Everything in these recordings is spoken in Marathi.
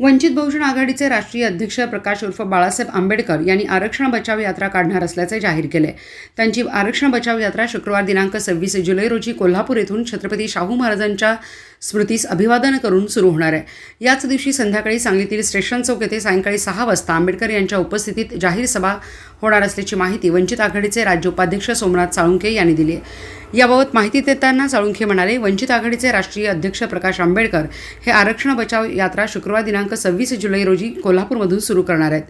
वंचित बहुजन आघाडीचे राष्ट्रीय अध्यक्ष प्रकाश उर्फ बाळासाहेब आंबेडकर यांनी आरक्षण बचाव यात्रा काढणार असल्याचे जाहीर केले. त्यांची आरक्षण बचाव यात्रा शुक्रवार दिनांक सव्वीस जुलै रोजी कोल्हापूर येथून छत्रपती शाहू महाराजांच्या स्मृतीस अभिवादन करून सुरू होणार आहे. याच दिवशी संध्याकाळी सांगलीतील स्टेशन चौक येथे सायंकाळी सहा वाजता आंबेडकर यांच्या उपस्थितीत जाहीर सभा होणार असल्याची माहिती वंचित आघाडीचे राज्य उपाध्यक्ष सोमनाथ साळुंके यांनी दिली आहे. याबाबत माहिती देताना साळुंखे म्हणाले वंचित आघाडीचे राष्ट्रीय अध्यक्ष प्रकाश आंबेडकर हे आरक्षण बचाव यात्रा शुक्रवार दिनांक सव्वीस जुलै रोजी कोल्हापूरमधून सुरू करणार आहेत.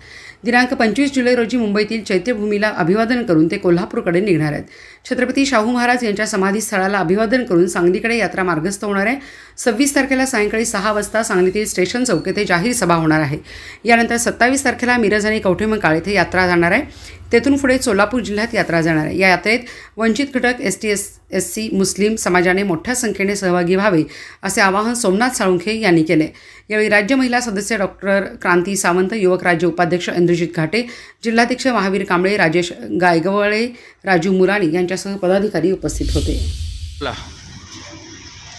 दिनांक पंचवीस जुलै रोजी मुंबईतील चैत्यभूमीला अभिवादन करून ते कोल्हापूरकडे निघणार आहेत. छत्रपती शाहू महाराज यांच्या समाधीस्थळाला अभिवादन करून सांगलीकडे यात्रा मार्गस्थ होणार आहे. सव्वीस तारखेला सायंकाळी सहा वाजता सांगलीतील स्टेशन चौक येथे जाहीर सभा होणार आहे. यानंतर सत्तावीस तारखेला मिरज आणि कवठेमंकाळ येथे यात्रा जाणार आहे. तेथून पुढे सोलापूर जिल्ह्यात यात्रा जाणार आहे. या यात्रेत वंचित घटक S T S S C Muslim समाजाने मोठ्या संख्येने सहभागी व्हावे असे आवाहन सोमनाथ साळुंखे यांनी केले. यावेळी राज्य महिला सदस्य डॉक्टर क्रांती सावंत युवक राज्य उपाध्यक्ष इंद्रजित घाटे जिल्हाध्यक्ष महावीर कांबळे राजेश गायगवळे राजू मुराणी यांच्यासह पदाधिकारी उपस्थित होते.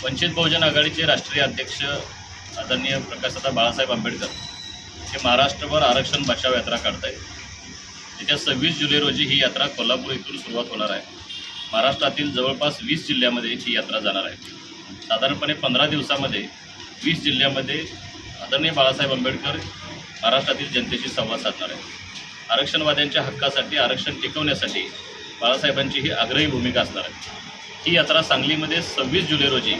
वंचित बहुजन आघाडीचे राष्ट्रीय अध्यक्ष आदरणीय प्रकाशदादा बाळासाहेब आंबेडकर हे महाराष्ट्रभर आरक्षण बचाव यात्रा काढत आहेत येत्या सव्वीस जुलै रोजी ही यात्रा कोल्हापूर इथून सुरुवात होणार आहे. महाराष्ट्रातील जवळपास वीस जिल्ह्यामध्ये ही यात्रा जाणार आहे. साधारणपणे पंधरा दिवसामध्ये वीस जिल्ह्यामध्ये आदरणीय बाळासाहेब आंबेडकर महाराष्ट्रातील जनतेशी संवाद साधणार आहे आरक्षणवाद्यांच्या हक्कासाठी आरक्षण टिकवण्यासाठी बाळासाहेबांची ही आग्रही भूमिका असणार आहे. ही यात्रा सांगलीमध्ये सव्वीस जुलै रोजी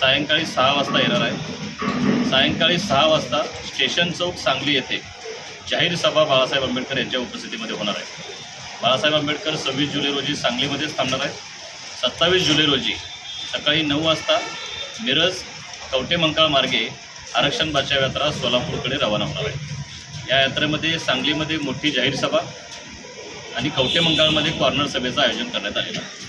सायंकाळी सहा वाजता येणार आहे. सायंकाळी सहा वाजता स्टेशन चौक सांगली येथे जाहीर सभा बाळासाहेब आंबेडकर यांच्या उपस्थितीमध्ये होणार आहे. बाळासाहेब आंबेडकर सव्वीस जुलै रोजी सांगलीमध्येच थांबणार आहेत. सत्तावीस जुलै रोजी सकाळी नऊ वाजता मिरज कवटेमंकाळ मार्गे आरक्षण बचाव यात्रा सोलापूरकडे रवाना होणार आहे. या यात्रेमध्ये सांगलीमध्ये मोठी जाहीर सभा आणि कवटेमंकाळमध्ये कॉर्नर सभेचं आयोजन करण्यात आलेलं आहे.